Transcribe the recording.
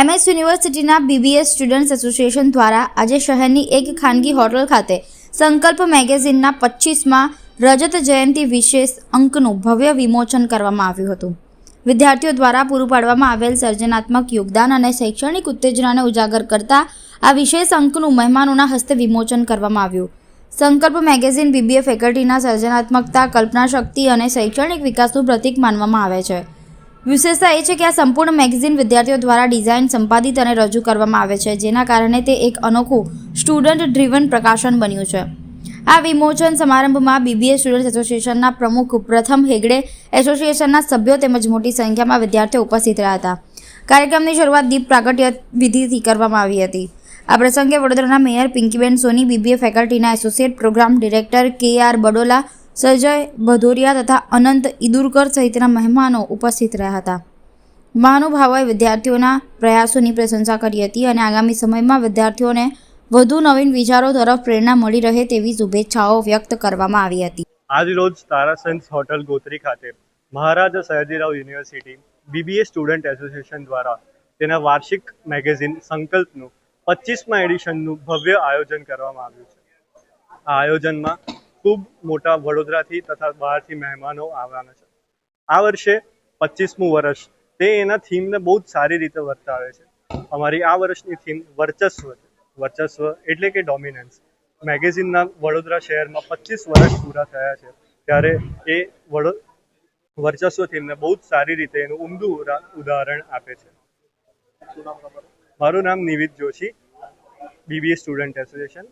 MS યુનિવર્સિટીના BBS students association દ્વારા આજે શહેરની એક ખાનગી હોટલ ખાતે સંકલ્પ મેગેઝિનના પચીસમાં રજત જયંતિ વિશેષ અંકનું ભવ્ય વિમોચન કરવામાં આવ્યું હતું. વિદ્યાર્થીઓ દ્વારા પૂરું પાડવામાં આવેલ સર્જનાત્મક યોગદાન અને શૈક્ષણિક ઉત્તેજનાને ઉજાગર કરતા આ વિશેષ અંકનું મહેમાનોના હસ્તે વિમોચન કરવામાં આવ્યું. સંકલ્પ મેગેઝિન બીબીએ ફેકલ્ટીના સર્જનાત્મકતા, કલ્પના શક્તિ અને શૈક્ષણિક વિકાસનું પ્રતીક માનવામાં આવે છે. વિશેષતા એ છે કે આ સંપૂર્ણ મેગેઝિન વિદ્યાર્થીઓ દ્વારા ડિઝાઇન સંપાદિત અને રજૂ કરવામાં આવે છે, જેના કારણે તે એક અનોખું સ્ટુડન્ટ ડ્રીવન પ્રકાશન બન્યું છે. આ વિમોચન સમારંભમાં બીબીએ સ્ટુડન્ટ એસોસિએશનના પ્રમુખ પ્રથમ હેગડે એસોસિએશનના સભ્યો તેમજ મોટી સંખ્યામાં વિદ્યાર્થીઓ ઉપસ્થિત રહ્યા હતા. કાર્યક્રમની શરૂઆત દીપ પ્રાગટ્ય વિધિથી કરવામાં આવી હતી. આ પ્રસંગે વડોદરાના mayor Pinkiben Soni BBA ફેકલ્ટીના associate program director K R Badola Sajay Bhadoria તથા અનંત ઇદુરકર સહિતના મહેમાનો ઉપસ્થિત રહ્યા હતા. મહાનુભાવોએ વિદ્યાર્થીઓના પ્રયાસોની પ્રશંસા કરી હતી અને આગામી સમયમાં વિદ્યાર્થીઓને વધુ નવીન વિચારો તરફ પ્રેરણા મળી રહે તેવી શુભેચ્છાઓ વ્યક્ત કરવામાં આવી હતી. આજ રોજ તારાસન્સ હોટલ ગોત્રી ખાતે Maharaja Sayajirao university BBA student association દ્વારા તેના વાર્ષિક મેગેઝિન સંકલ્પનું પચીસમા એડિશનનું ભવ્ય આયોજન કરવામાં આવ્યું છે. આ આયોજનમાં ખૂબ મોટા વડોદરાથી તથા બહારથી મહેમાનો આવવાના છે. આ વર્ષે પચીસમું વર્ષ. તે એના થીમને બહુ જ સારી રીતે વર્તાવે છે. અમારી આ વર્ષની થીમ વર્ચસ્વ વર્ચસ્વ એટલે કે ડોમિનન્સ મેગેઝિનના વડોદરા શહેરમાં પચીસ વર્ષ પૂરા થયા છે. ત્યારે એ વડો, વર્ચસ્વ થીમને બહુ જ સારી રીતે એનું ઉમદું ઉદાહરણ આપે છે. મારું નામ Nivit Joshi. BBA student association